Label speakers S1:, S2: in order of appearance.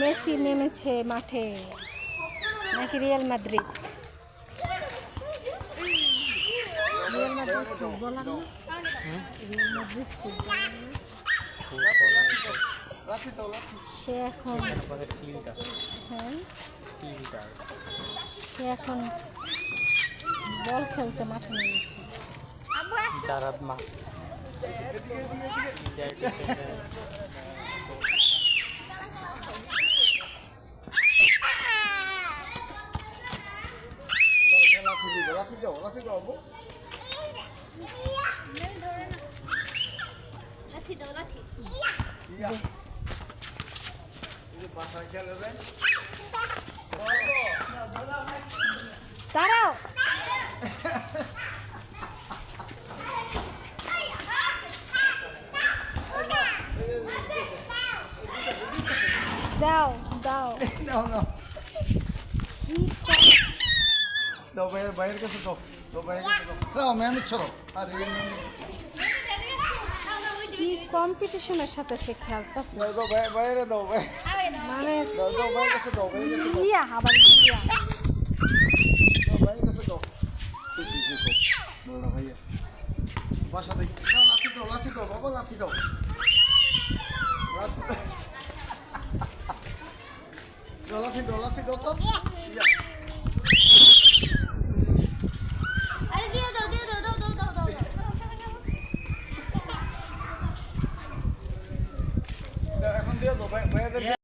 S1: Messi নেমেছে মাঠে নাকি Real Madrid? Real Madrid footballer Real Madrid
S2: দাও লাঠি
S1: সে এখন হ্যাঁ সে এখন বল খেলতে মাঠে নেমেছে
S3: দাঁড়াত মা
S2: এদিকে এদিকে এদিকে দাও, লাঠি দিবো লাঠি দাও লাঠি দাও আব্বু। ইয়া। এই যে বাসায় খেলে যায়
S1: দাঁড়াও দাও দাও
S2: নাও নাও
S1: কি কম-
S2: দাও বাইরের বাইরের কাছে দাও দাও বাইরের কাছে দাও দাও ম্যাম ছড়ো আর এই ম্যাম
S1: কি কম্পিটিশনের সাথে সে খেলতেছে? মানে ইয়া আবার ইয়া।
S2: বাসা দেখি। দাও লাঠি দাও লাঠি দাও বাবা দাও। লাঠি দাও। লাঠি দাও লাঠি দাও তো ইয়া। 不要不要不要